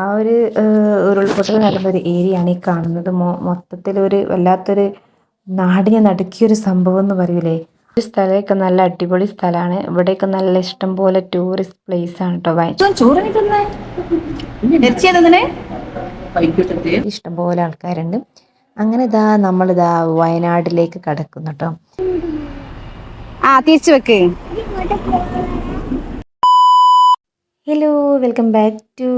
ആ ഒരു ഉരുൾപൊട്ടൽ നടന്ന ഒരു ഏരിയ ആണ് ഈ കാണുന്നത്. മൊ മൊത്തത്തിൽ ഒരു വല്ലാത്തൊരു നാടിനെ നടുക്കിയൊരു സംഭവം എന്ന് പറയൂലേ? ഒരു സ്ഥലമൊക്കെ നല്ല അടിപൊളി സ്ഥലമാണ്. ഇവിടെയൊക്കെ നല്ല ഇഷ്ടം പോലെ ടൂറിസ്റ്റ് പ്ലേസ് ആണ് കേട്ടോ ഇഷ്ടം പോലെ ആൾക്കാരുണ്ട്. അങ്ങനെ ഇതാ നമ്മളിതാ വയനാട്ടിലേക്ക് കടക്കുന്നു കേട്ടോ ആ തിരിച്ചു വെക്ക്. ഹലോ വെൽക്കം ബാക്ക് ടു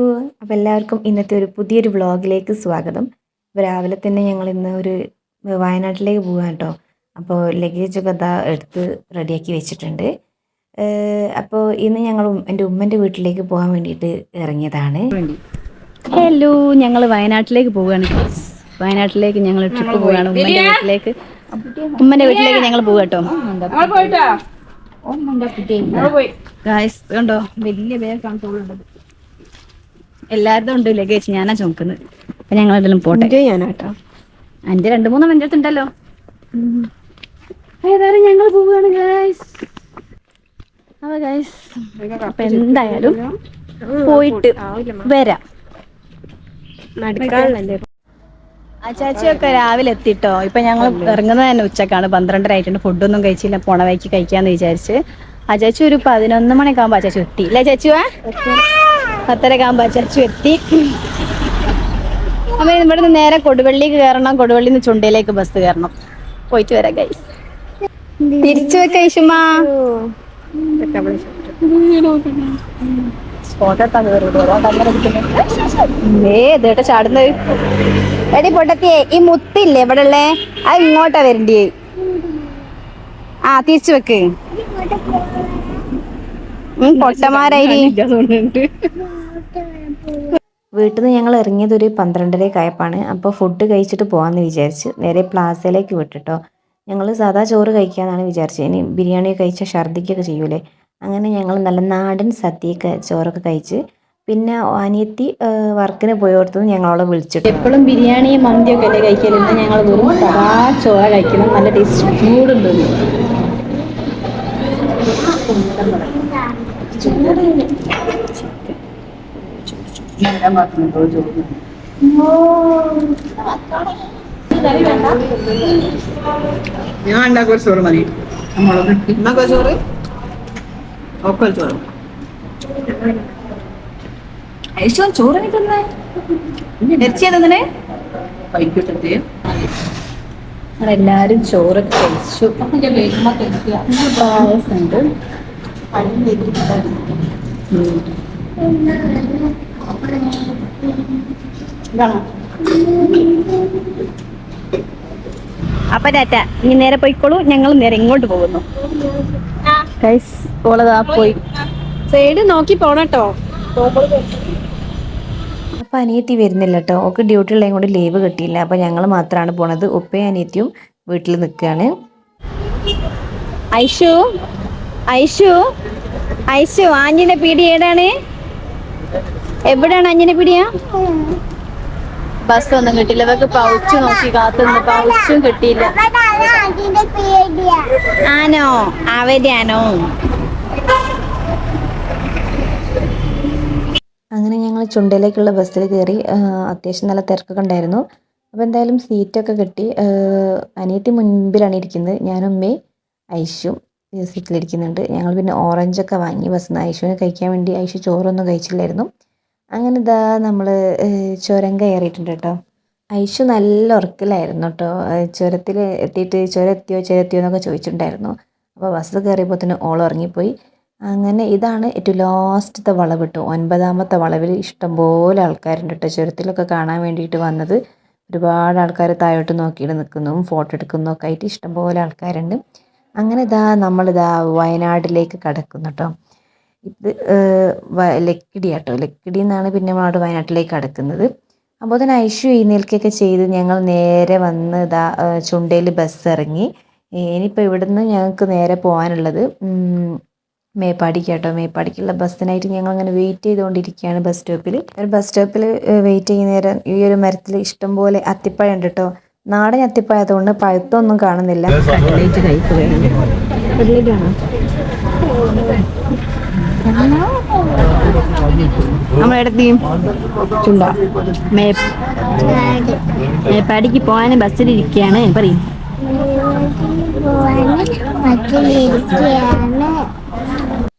അപ്പോൾ എല്ലാവർക്കും ഇന്നത്തെ ഒരു പുതിയൊരു വ്ളോഗിലേക്ക് സ്വാഗതം. രാവിലെ തന്നെ ഞങ്ങൾ ഇന്ന് ഒരു വയനാട്ടിലേക്ക് പോകാം കേട്ടോ അപ്പോൾ ലഗേജ് കഥ എടുത്ത് റെഡിയാക്കി വെച്ചിട്ടുണ്ട്. അപ്പോൾ ഇന്ന് ഞങ്ങൾ എന്റെ ഉമ്മന്റെ വീട്ടിലേക്ക് പോകാൻ വേണ്ടിയിട്ട് ഇറങ്ങിയതാണ്. ഹലോ ഞങ്ങൾ വയനാട്ടിലേക്ക് പോവുകയാണ് വയനാട്ടിലേക്ക് ഞങ്ങൾ ട്രിപ്പ് പോവുകയാണ് ഉമ്മന്റെ വീട്ടിലേക്ക്. ഉമ്മന്റെ വീട്ടിലേക്ക് ഞങ്ങൾ പോകാം കേട്ടോ ഗായ്സ് കണ്ടോ വലിയ ബാഗാണ് തോന്നുന്നത്. എല്ലാവരുടെ ഉണ്ട് ലഗേജ് ഞാനാ ചുമക്കുന്നത്. അപ്പൊ ഞങ്ങൾ എന്തെങ്കിലും പോട്ടെ ഞാനാട്ടോ അന്റെ രണ്ട് മൂന്ന് എന്റെ ഉണ്ടല്ലോ ഏതായാലും ഞങ്ങൾ പോവുകയാണ് ഗൈസ് അപ്പൊ ഗൈസ് അപ്പൊ എന്തായാലും പോയിട്ട് വരാം. അച്ചാച്ചിയൊക്കെ രാവിലെ എത്തിട്ടോ ഇപ്പൊ ഞങ്ങൾ ഇറങ്ങുന്നത് തന്നെ ഉച്ചക്കാണ്. പന്ത്രണ്ടര ആയിട്ടുണ്ട്. ഫുഡൊന്നും കഴിച്ചില്ല. പോണ വഴിക്ക് കഴിക്കാന്ന് വിചാരിച്ച്. അച്ചാച്ചി ഒരു പതിനൊന്ന് മണിയൊക്കെ ആകുമ്പോ ചേച്ചി എത്തി. ഇല്ല ചച്ചുവാ പത്തരക്ക് ആകുമ്പോ ചേച്ചി എത്തി. അപ്പൊ നിന്ന് നേരെ കൊടുവള്ളിക്ക് കയറണം കൊടുവള്ളിന്ന് നിന്ന് ചുണ്ടയിലേക്ക് ബസ് കയറണം പോയിട്ട് വരാം ഗൈസ് തിരിച്ചു വെക്ക ഏ ഏതേട്ട ചാടുന്നത്? എടി പൊട്ടത്തിയെ ഈ മുത്തില്ലേ ഇവിടെ ഉള്ളേ അത് ഇങ്ങോട്ടാ വരണ്ടേ. ആ തിരിച്ചു വെക്ക്. പൊട്ടമാരായി വീട്ടിൽ നിന്ന് ഞങ്ങൾ ഇറങ്ങിയത് ഒരു പന്ത്രണ്ടരയൊക്കെ ആയപ്പാണ്. അപ്പോൾ ഫുഡ് കഴിച്ചിട്ട് പോകാമെന്ന് വിചാരിച്ച് നേരെ പ്ലാസയിലേക്ക് വിട്ടിട്ടോ. ഞങ്ങൾ സാധാ ചോറ് കഴിക്കാമെന്നാണ് വിചാരിച്ചത്. ഇനി ബിരിയാണി കഴിച്ചാൽ ഛർദിക്കൊക്കെ ചെയ്യൂലേ. അങ്ങനെ ഞങ്ങൾ നല്ല നാടൻ സദ്യയൊക്കെ ചോറൊക്കെ കഴിച്ച് പിന്നെ അനിയത്തി വർക്കിന് പോയോടത്തുനിന്ന് ഞങ്ങളോട് വിളിച്ചിട്ട്. എപ്പോഴും ബിരിയാണിയും മന്തിയൊക്കെ അല്ലേ കഴിക്കലുണ്ട് ഞങ്ങൾ വെറും സദാ ചോറ കഴിക്കണം നല്ല ടേസ്റ്റ് ചൂടുണ്ട്. ഞാൻ ഉണ്ടാക്കുക ചോറ് മതി. നമ്മളൊക്കെ ചോറ്? ഒക്കെ ചോറ്. ഐശോ ചോറ് നിൽക്കുന്നേ ഇറച്ചിയാ തന്നെ വൈകിട്ടത്തെ എല്ലാരും ചോറൊക്കെ കഴിച്ചു. പായസമുണ്ട്. അപ്പൊ ടാറ്റ ഇനി നേരെ പോയിക്കോളൂ. ഞങ്ങൾ നേരെ ഇങ്ങോട്ട് പോകുന്നു. ഓളതാ പോയി. സൈഡ് നോക്കി പോണട്ടോ. അപ്പം അനിയത്തി വരുന്നില്ല കേട്ടോ ഓക്ക് ഡ്യൂട്ടി ഉള്ളതും കൊണ്ട് ലീവ് കിട്ടിയില്ല. അപ്പം ഞങ്ങൾ മാത്രമാണ് പോണത്. ഉപ്പയും അനിയത്തിയും വീട്ടിൽ നിൽക്കുകയാണ് ഐഷു ഐഷു ഐഷു ആഞ്ഞിന്റെ പീടി ഏടാണ് എവിടെയാണ് ആഞ്ഞിന്റെ പീടിയ? ബസ് ഒന്നും കിട്ടിയില്ല. ഇവക്ക് പൗച്ച് നോക്കി കാത്തുനിന്ന് പൗച്ചും കിട്ടിയില്ല. ആനോ അവരാണോ അങ്ങനെ ഞങ്ങൾ ചുണ്ടയിലേക്കുള്ള ബസ്സിൽ കയറി അത്യാവശ്യം നല്ല തിരക്കൊക്കെ ഉണ്ടായിരുന്നു. അപ്പോൾ എന്തായാലും സീറ്റൊക്കെ കിട്ടി. അനിയത്തി മുൻപിലാണ് ഇരിക്കുന്നത്. ഞാനും അമ്മയും ഐഷും സീറ്റിലിരിക്കുന്നുണ്ട്. ഞങ്ങൾ പിന്നെ ഓറഞ്ചൊക്കെ വാങ്ങി ബസ്സിൽ നിന്ന് ഐഷുവിനെ കഴിക്കാൻ വേണ്ടി ഐഷു ചോറൊന്നും കഴിച്ചില്ലായിരുന്നു. അങ്ങനെ ഇതാ നമ്മൾ ചുരം കയറിയിട്ടുണ്ട് കേട്ടോ. ഐഷു നല്ല ഉറക്കിലായിരുന്നു കേട്ടോ. ചുരത്തിൽ എത്തിയിട്ട് ചുരം എത്തിയോ ചുരം എത്തിയോ എന്നൊക്കെ ചോദിച്ചിട്ടുണ്ടായിരുന്നു. അപ്പോൾ ബസ് കയറിയപ്പോൾ തന്നെ ഓൾ ഉറങ്ങിപ്പോയി. അങ്ങനെ ഇതാണ് ഏറ്റവും ലാസ്റ്റത്തെ വളവ് കേട്ടോ ഒൻപതാമത്തെ വളവിൽ ഇഷ്ടംപോലെ ആൾക്കാരുണ്ട് കേട്ടോ ചുരത്തിലൊക്കെ കാണാൻ വേണ്ടിയിട്ട് വന്നത്. ഒരുപാട് ആൾക്കാർ താഴോട്ട് നോക്കിയിട്ട് നിൽക്കുന്നതും ഫോട്ടോ എടുക്കുന്നതും ആയിട്ട് ഇഷ്ടംപോലെ ആൾക്കാരുണ്ട്. അങ്ങനെ ഇതാ നമ്മളിതാ വയനാട്ടിലേക്ക് കടക്കുന്നു കേട്ടോ ഇത് ലക്കിടി കേട്ടോ ലക്കിടി എന്നാണ് പിന്നെ നമ്മളോട് വയനാട്ടിലേക്ക് കടക്കുന്നത്. അപ്പോൾ തന്നെ ഐഷു എഴുന്നേൽക്കൊക്കെ ചെയ്ത് ഞങ്ങൾ നേരെ വന്ന് ഇതാ ചുണ്ടയിൽ ബസ് ഇറങ്ങി. ഇനിയിപ്പോൾ ഇവിടുന്ന് ഞങ്ങൾക്ക് നേരെ പോകാനുള്ളത് മേപ്പാടിക്ക് കേട്ടോ മേപ്പാടിക്കുള്ള ബസ്സിനായിട്ട് ഞങ്ങൾ അങ്ങനെ വെയിറ്റ് ചെയ്തുകൊണ്ടിരിക്കുകയാണ് ബസ് സ്റ്റോപ്പിൽ ഒരു ബസ് സ്റ്റോപ്പിൽ വെയിറ്റ് ചെയ്യുന്ന നേരം ഈ ഒരു മരത്തിൽ ഇഷ്ടംപോലെ അത്തിപ്പഴം ഉണ്ട് കേട്ടോ നാടൻ അത്തിപ്പഴം അതുകൊണ്ട് പഴുത്തൊന്നും കാണുന്നില്ല. നമ്മളെടുത്തേയും ചുണ്ട. മേപ്പ് മേപ്പാടിക്ക് പോകാൻ ബസ്സിലിരിക്കുകയാണ് പറയും.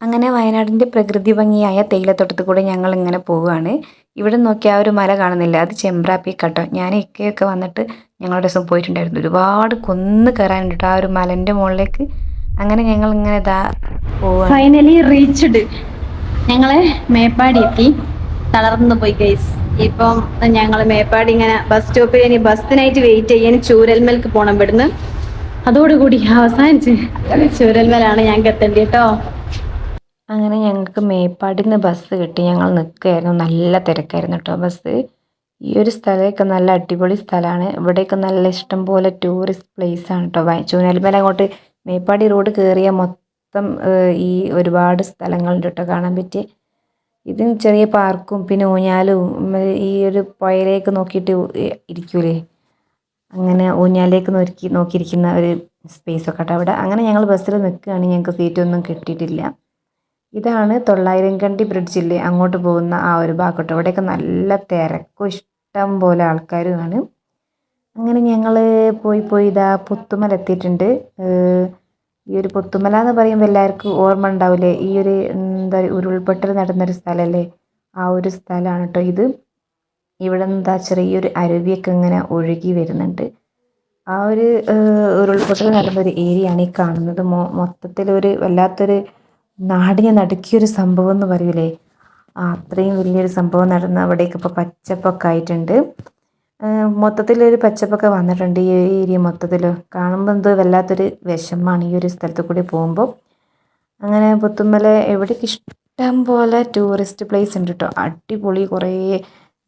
അങ്ങനെ വയനാടിന്റെ പ്രകൃതി ഭംഗിയായ തേയിലത്തോട്ടത്തിൽ കൂടെ ഞങ്ങൾ ഇങ്ങനെ പോവുകയാണ്. ഇവിടെ നോക്കിയാൽ ആ ഒരു മല കാണുന്നില്ല. അത് ചെമ്പ്രാപ്പി കട്ടോ. ഞാൻ ഇക്കയൊക്കെ വന്നിട്ട് ഞങ്ങളുടെ ദിവസം പോയിട്ടുണ്ടായിരുന്നു. ഒരുപാട് കൊന്ന് കയറാനുണ്ട് ആ ഒരു മലന്റെ മുകളിലേക്ക്. അങ്ങനെ ഞങ്ങൾ ഇങ്ങനെ ഇതാ ഫൈനലി റീച്ച്ഡ് ഞങ്ങൾ മേപ്പാടി എത്തി. തളർന്നു പോയി ഗൈസ് ഇപ്പം ഞങ്ങൾ മേപ്പാടി ഇങ്ങനെ ബസ് സ്റ്റോപ്പിൽ ഇനി ബസ്സിനായിട്ട് വെയിറ്റ് ചെയ്യാൻ ചൂരൽമേൽക്ക് പോണം ഇവിടുന്ന്. അതോടുകൂടി അവസാനിച്ച്. ചൂരൽമേലാണ് ഞങ്ങൾക്ക് എത്തേണ്ടി കേട്ടോ അങ്ങനെ ഞങ്ങൾക്ക് മേപ്പാടിൽ നിന്ന് ബസ് കിട്ടി. ഞങ്ങൾ നിൽക്കുകയായിരുന്നു നല്ല തിരക്കായിരുന്നു കേട്ടോ ബസ് ഈ ഒരു സ്ഥലമൊക്കെ നല്ല അടിപൊളി സ്ഥലമാണ്. ഇവിടെയൊക്കെ നല്ല ഇഷ്ടം പോലെ ടൂറിസ്റ്റ് പ്ലേസ് ആണ് കേട്ടോ ചൂനൽമല അങ്ങോട്ട് മേപ്പാടി റോഡ് കയറിയ മൊത്തം ഈ ഒരുപാട് സ്ഥലങ്ങളുണ്ട് കേട്ടോ കാണാൻ പറ്റിയ. ഇത് ചെറിയ പാർക്കും പിന്നെ ഊഞ്ഞാലും ഈ ഒരു പുഴയിലേക്ക് നോക്കിയിട്ട് ഇരിക്കൂലേ? അങ്ങനെ ഊഞ്ഞാലേക്ക് നോക്കി നോക്കിയിരിക്കുന്ന ഒരു സ്പേസ് ഒക്കെ കേട്ടോ അവിടെ അങ്ങനെ ഞങ്ങൾ ബസ്സിൽ നിൽക്കുകയാണ് ഞങ്ങൾക്ക് സീറ്റൊന്നും കിട്ടിയിട്ടില്ല. ഇതാണ് തൊള്ളായിരം കണ്ടി ബ്രിഡ്ജില്ലേ അങ്ങോട്ട് പോകുന്ന ആ ഒരു ഭാഗത്തോട്ട് അവിടെയൊക്കെ നല്ല തിരക്കും ഇഷ്ടം പോലെ ആൾക്കാരുമാണ്. അങ്ങനെ ഞങ്ങൾ പോയി പോയി ഇതാ പുത്തുമല എത്തിയിട്ടുണ്ട്. ഈ ഒരു പുത്തുമല എന്ന് പറയുമ്പോൾ എല്ലാവർക്കും ഓർമ്മ ഉണ്ടാവില്ലേ ഈ ഒരു എന്താ ഉരുൾപൊട്ടൽ നടന്നൊരു സ്ഥലമല്ലേ ആ ഒരു സ്ഥലമാണ് കേട്ടോ ഇത്. ഇവിടെ എന്താ ചെറിയൊരു അരുവിയൊക്കെ ഇങ്ങനെ ഒഴുകി വരുന്നുണ്ട്. ആ ഒരു ഉരുൾപൊട്ടൽ നടന്നൊരു ഏരിയയാണ് ഈ കാണുന്നത്. മൊത്തത്തിലൊരു വല്ലാത്തൊരു നാടിനെ നടുക്കിയൊരു സംഭവം എന്ന് പറയൂലേ അത്രയും വലിയൊരു സംഭവം നടന്ന് അവിടേക്ക് ഇപ്പോൾ പച്ചപ്പൊക്കെ ആയിട്ടുണ്ട്. മൊത്തത്തിലൊരു പച്ചപ്പൊക്കെ വന്നിട്ടുണ്ട് ഈ ഏരിയ മൊത്തത്തിൽ കാണുമ്പോൾ എന്തോ വല്ലാത്തൊരു വിഷമമാണ് ഈ ഒരു സ്ഥലത്ത് കൂടി പോകുമ്പോൾ അങ്ങനെ പുത്തുമ്മല എവിടേക്ക് ഇഷ്ടം പോലെ ടൂറിസ്റ്റ് പ്ലേസ് ഉണ്ട് കേട്ടോ അടിപൊളി കുറേ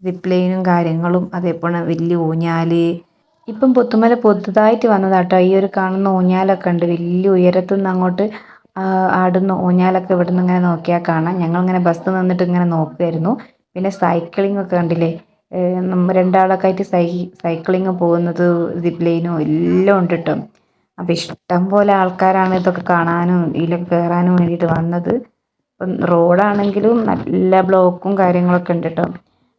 സിപ്ലൈനും കാര്യങ്ങളും അതേപോലെ വലിയ ഊഞ്ഞാൽ. ഇപ്പം പുത്തുമല പുതുതായിട്ട് വന്നതാട്ടോ ഈ ഒരു കാണുന്ന ഊഞ്ഞാലൊക്കെ ഉണ്ട്. വലിയ ഉയരത്തുനിന്ന് അങ്ങോട്ട് ആടുന്ന ഊഞ്ഞാലൊക്കെ ഇവിടുന്ന് ഇങ്ങനെ നോക്കിയാൽ കാണാം. ഞങ്ങളിങ്ങനെ ബസ് നിന്നിട്ട് ഇങ്ങനെ നോക്കുമായിരുന്നു പിന്നെ സൈക്ലിംഗ് ഒക്കെ കണ്ടില്ലേ? രണ്ടാളൊക്കെ ആയിട്ട് സൈ സൈക്ലിംഗ് പോകുന്നത് സിപ്പ് എല്ലാം ഉണ്ട് കേട്ടോ അപ്പം ഇഷ്ടം പോലെ ആൾക്കാരാണ് ഇതൊക്കെ കാണാനും ഇതിലൊക്കെ കയറാനും വേണ്ടിയിട്ട് വന്നത്. ഇപ്പം റോഡാണെങ്കിലും നല്ല ബ്ലോക്കും കാര്യങ്ങളൊക്കെ ഉണ്ട് കേട്ടോ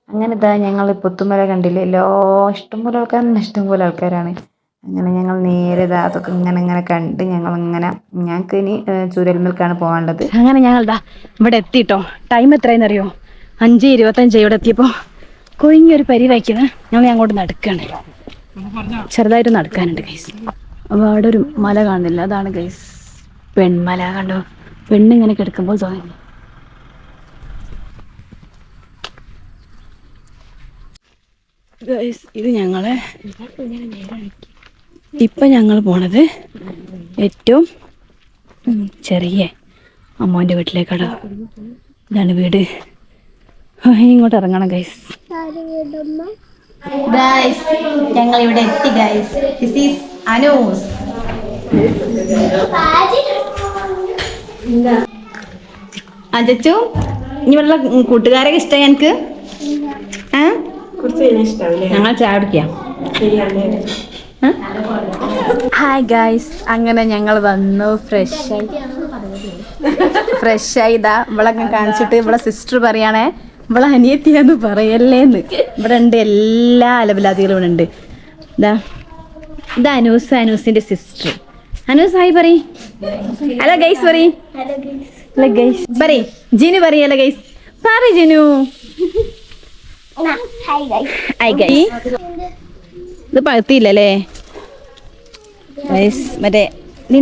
അങ്ങനെ ഇതാ ഞങ്ങൾ പുത്തുമല കണ്ടില്ലേ? എല്ലാ ഇഷ്ടംപോലെ ആൾക്കാരാണ് ഇഷ്ടംപോലെ ആൾക്കാരാണ്. അങ്ങനെ ഞങ്ങൾ നേരെ അതൊക്കെ ഇങ്ങനെ ഇങ്ങനെ കണ്ട് ഞങ്ങൾ ഇങ്ങനെ ഞങ്ങൾക്ക് ഇനി ചൂരൽമൽക്കാണ് പോകേണ്ടത്. അങ്ങനെ ഞങ്ങൾ ദാ ഇവിടെ എത്തിട്ടോ. ടൈം എത്രയെന്ന് അറിയോ അഞ്ച് ഇരുപത്തഞ്ച് ഇവിടെ എത്തിയപ്പോൾ കൊഴിഞ്ഞൊരു പരി വയ്ക്കുന്നത് ഞങ്ങൾ അങ്ങോട്ട് നടക്കുകയാണ് ചെറുതായിട്ട് നടക്കാനുണ്ട് ഗൈസ് അപ്പോൾ അവിടെ ഒരു മല കാണുന്നില്ല. അതാണ് ഗൈസ് പെൺമല കണ്ടോ? പെണ്ണിങ്ങനെ കിടക്കുമ്പോൾ തോന്നി ഗൈസ് ഇത് ഞങ്ങളെ ഇപ്പം ഞങ്ങൾ പോണത് ഏറ്റവും ചെറിയ അമ്മോന്റെ വീട്ടിലേക്കാണ്. ഇതാണ് വീട്. ഇങ്ങോട്ട് ഇറങ്ങണം ഗൈസ് ഗൈസ് ഞങ്ങൾ ഇവിടെ എത്തി ഗൈസ് ദിസ് ഈസ് അനൂസ് അജച്ചു ഇനി വല്ല കൂട്ടുകാരൊക്കെ ഇഷ്ടമായി എനിക്ക് ഞങ്ങൾ ചായ കുടിക്കാം. ഹായ് ഗായ്സ് അങ്ങനെ ഞങ്ങൾ വന്നു ഫ്രഷ് ആയി. ഫ്രഷ് ആയി ഇതാ ഇവളൊക്കെ കാണിച്ചിട്ട് ഇവളെ സിസ്റ്റർ പറയാണേ ഇവളെ അനിയത്തിയാന്ന് പറയല്ലേന്ന്. ഇവിടെ ഉണ്ട് എല്ലാ അലബലാദികളും ഇവിടെ ഉണ്ട്. ഇതാ. ഇത് അനൂസ് അനൂസിന്റെ സിസ്റ്റർ അനൂസ് ആയി പറ ഹലോ ഗൈസ് പറ ഹലോ ഗൈസ് ജിനു പറ ഹലോ ഗൈസ് പറ ജിനു. ഹായ് ഗൈസ് ഇത് പഴുത്തിയില്ലല്ലേ ഗൈസ് മറ്റേ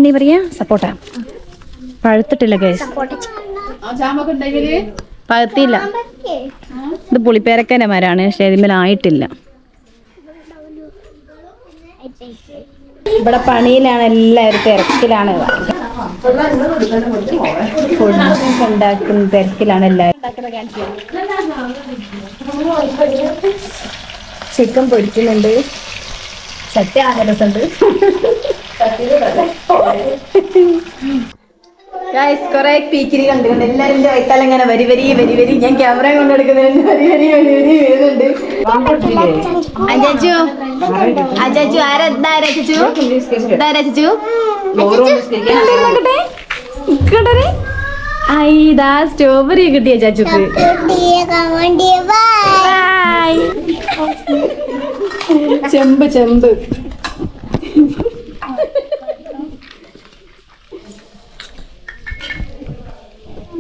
നീ പറയാ സപ്പോർട്ടാ. പഴുത്തിട്ടില്ല ഗൈസ് പഴുത്തിയില്ല ഇത് പുളിപ്പേരക്കന്റെ മരമാണ് പക്ഷെ ഇതിന്മേലായിട്ടില്ല ഇവിടെ പണിയിലാണ് എല്ലാവരും തിരക്കിലാണ്. ഉണ്ടാക്കുന്ന തിരക്കിലാണ് എല്ലാവരും. ചിക്കൻ പൊരിക്കുന്നുണ്ട്. ചട്ടി ആകെ രസമുണ്ട് ഗായ്സ് കുറെ പീക്കിരി കണ്ടുകൊണ്ട് എല്ലാരും എന്റെ ഇങ്ങനെ വരി വരി വരി വരി. ഞാൻ ക്യാമറ കൊണ്ടെടുക്കുന്നതിന് വരി വരി വരുന്നുണ്ട്. ഇക്കട്ടെ ഇതാ സ്ട്രോബെറി കിട്ടിയ ചാച്ചുക്ക്. ചെമ്പ് ചെമ്പ്.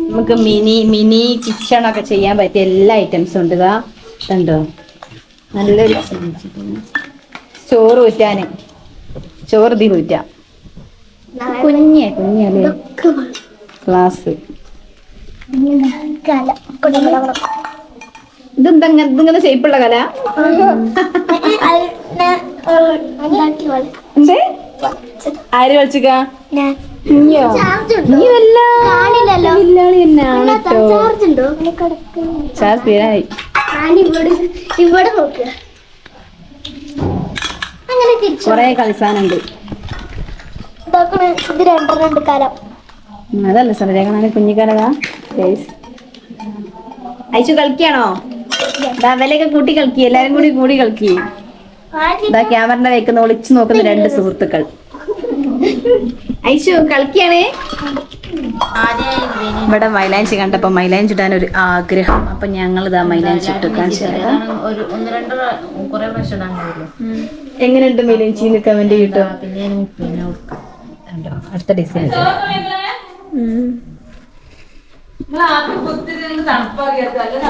നമുക്ക് മിനി മിനി കിച്ചൺ ഒക്കെ ചെയ്യാൻ പറ്റിയ എല്ലാ ഐറ്റംസും ഉണ്ട് ഇതാ. കണ്ടോ? നല്ലൊരു ചോറ് ഊറ്റാന് ചോറ് തീ ഊറ്റാം. കുഞ്ഞേ കുഞ്ഞല്ലേ ഗ്ലാസ് ഇതെന്താ ഇതിങ്ങനെ ഷേപ്പുള്ള കല? ആര് കളിച്ചുക നീയോ നീ വല്ല വില്ലാളി തന്നെയാണ് കേട്ടോ. ചാർജ് തീരായി ഇവിടെ നോക്കുക. അങ്ങനെ തിരിച്ചു കൊറേ കളിസാനുണ്ട്. ഇതാക്കണ ഇത് രണ്ടെണ്ണം ഉണ്ട് കാലം അതല്ല സാറേ കുഞ്ഞിക്കാലതാ അയച്ചു കളിക്കാണോ വിലയൊക്കെ കൂട്ടി കളിക്കി. എല്ലാരും കൂടി കൂടി കളിക്കി. ഇതാ ക്യാമറന്റെ വെക്കുന്ന ഒളിച്ചു നോക്കുന്ന രണ്ട് സുഹൃത്തുക്കൾ. ഐശു കളിക്കാണേ? ഇവിടെ മൈലാഞ്ചി കണ്ടപ്പോ മൈലാഞ്ചി ഇടാൻ ഒരു ആഗ്രഹം. അപ്പൊ ഞങ്ങൾ ഇതാ മൈലാഞ്ചി ഇട്ട് ഒരു ഒന്ന് രണ്ട് കുറെ പ്രാവശ്യം ഇടാൻ കഴിയുള്ളൂ എങ്ങനെയുണ്ട് മൈലാഞ്ചി? കമന്റ് കിട്ടും. പിന്നെ പിന്നെ കൊടുക്കാം കണ്ടോ? അടുത്ത ഡിസൈൻ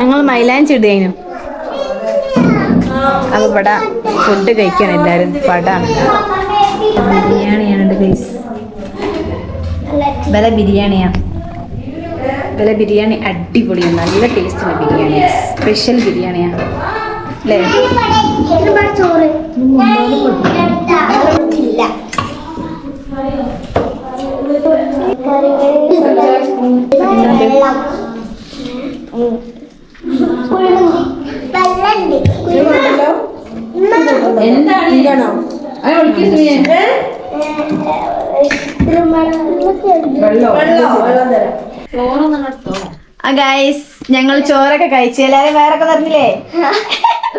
ഞങ്ങൾ മൈലാഞ്ചി ഇടുകയായിരുന്നു അപ്പൊ ഇവിടെ ഫുഡ് കഴിക്കണം എല്ലാരും പടാണ്. ബിരിയാണിയാണ് ഗൈസ് വില ബിരിയാണിയാ. വില ബിരിയാണി അടിപൊളിയാണ് നല്ല ടേസ്റ്റുള്ള ബിരിയാണി സ്പെഷ്യൽ ബിരിയാണിയാണ് അല്ലേ? ചോറ് ഇല്ല ഗൈസ് ഞങ്ങൾ ചോറൊക്കെ കഴിച്ചു. എല്ലാരും വേറൊക്കെ തന്നില്ലേ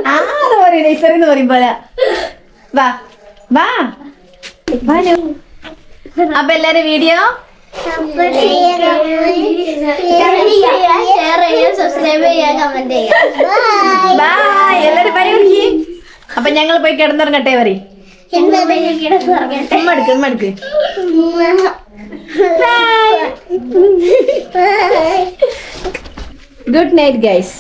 ആ അത് പറയണേ ഇസറിന്ന് പറയും പോലെ. വാ. വാ. അപ്പൊ എല്ലാരും വീഡിയോ? ഷെയർ ചെയ്യുക സബ്സ്ക്രൈബ് ചെയ്യുക കമന്റ് ചെയ്യുക ബൈ എല്ലാരും ബൈ വിളിക്ക് അപ്പൊ ഞങ്ങൾ പോയി കിടന്നിറങ്ങട്ടെ വരി. Good night guys